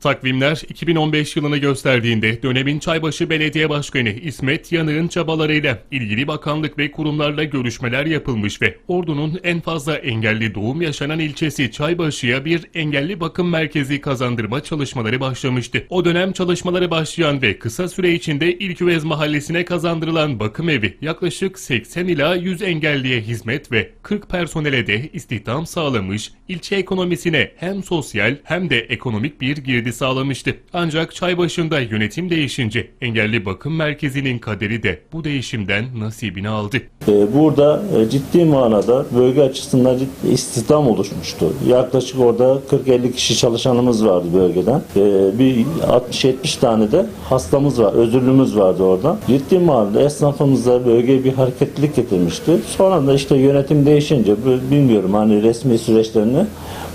Takvimler 2015 yılını gösterdiğinde dönemin Çaybaşı Belediye Başkanı İsmet Yanık'ın çabalarıyla ilgili bakanlık ve kurumlarla görüşmeler yapılmış ve Ordu'nun en fazla engelli doğum yaşanan ilçesi Çaybaşı'ya bir engelli bakım merkezi kazandırma çalışmaları başlamıştı. O dönem çalışmaları başlayan ve kısa süre içinde İlküvez Mahallesi'ne kazandırılan bakım evi yaklaşık 80 ila 100 engelliye hizmet ve 40 personele de istihdam sağlamış, ilçe ekonomisine hem sosyal hem de ekonomik bir girdi sağlamıştı. Ancak Çaybaşı'nda yönetim değişince engelli bakım merkezinin kaderi de bu değişimden nasibini aldı. Ee, Burada e, ciddi manada bölge açısından ciddi istihdam oluşmuştu. Yaklaşık orada 40-50 kişi çalışanımız vardı bölgeden. Ee, Bir 60-70 tane de hastamız var, özürlümüz vardı orada. Ciddi manada esnafımıza bölgeye bir hareketlilik getirmişti. Sonra da işte yönetim değişince bilmiyorum hani resmi süreçlerini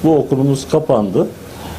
bu okulumuz kapandı.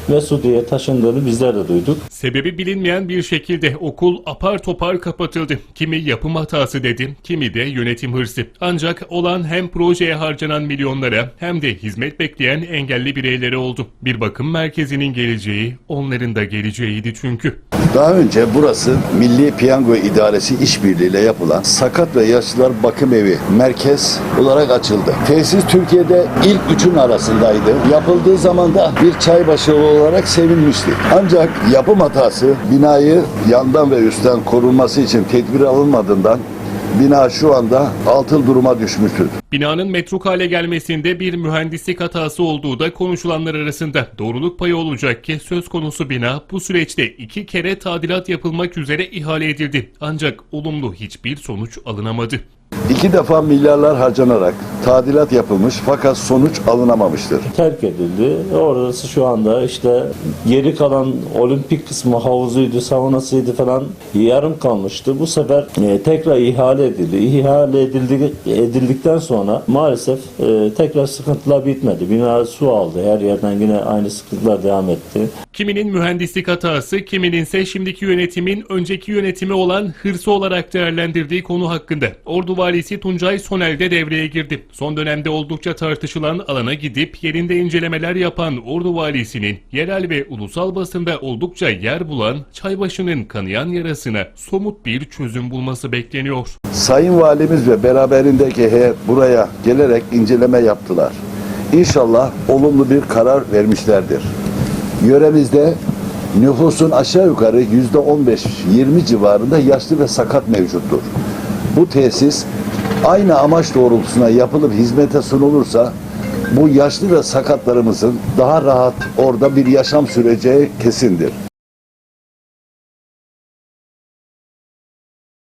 Mesudiye taşındığını bizler de duyduk. Sebebi bilinmeyen bir şekilde okul apar topar kapatıldı. Kimi yapım hatası dedi, kimi de yönetim hırsı. Ancak olan hem projeye harcanan milyonlara hem de hizmet bekleyen engelli bireylere oldu. Bir bakım merkezinin geleceği onların da geleceğiydi çünkü. Daha önce burası Milli Piyango İdaresi işbirliğiyle yapılan sakat ve yaşlılar bakım evi merkez olarak açıldı. Tesis Türkiye'de ilk üçün arasındaydı. Yapıldığı zaman da bir çaybaşı olarak sevilmişti. Ancak yapım hatası binayı yandan ve üstten korunması için tedbir alınmadığından bina şu anda altıl duruma düşmüştür. Binanın metruk hale gelmesinde bir mühendislik hatası olduğu da konuşulanlar arasında doğruluk payı olacak ki söz konusu bina bu süreçte iki kere tadilat yapılmak üzere ihale edildi. Ancak olumlu hiçbir sonuç alınamadı. İki defa milyarlar harcanarak tadilat yapılmış fakat sonuç alınamamıştır. terk edildi. Orası şu anda işte geri kalan olimpik kısmı havuzuydu, saunasıydı falan yarım kalmıştı. Bu sefer e, tekrar ihale edildi. İhale edildi, edildikten sonra maalesef e, tekrar sıkıntılar bitmedi. Bina su aldı. Her yerden yine aynı sıkıntılar devam etti. Kiminin mühendislik hatası, kimininse şimdiki yönetimin önceki yönetimi olan hırsı olarak değerlendirdiği konu hakkında. Ordu Valisi Tuncay Sonel de devreye girdi. Son dönemde oldukça tartışılan alana gidip yerinde incelemeler yapan Ordu Valisi'nin yerel ve ulusal basında oldukça yer bulan Çaybaşı'nın kanayan yarasına somut bir çözüm bulması bekleniyor. Sayın Valimiz ve beraberindeki heyet buraya gelerek inceleme yaptılar. İnşallah olumlu bir karar vermişlerdir. Yöremizde nüfusun aşağı yukarı yüzde 15-20 civarında yaşlı ve sakat mevcuttur. Bu tesis aynı amaç doğrultusuna yapılıp hizmete sunulursa bu yaşlı ve sakatlarımızın daha rahat orada bir yaşam süreceği kesindir.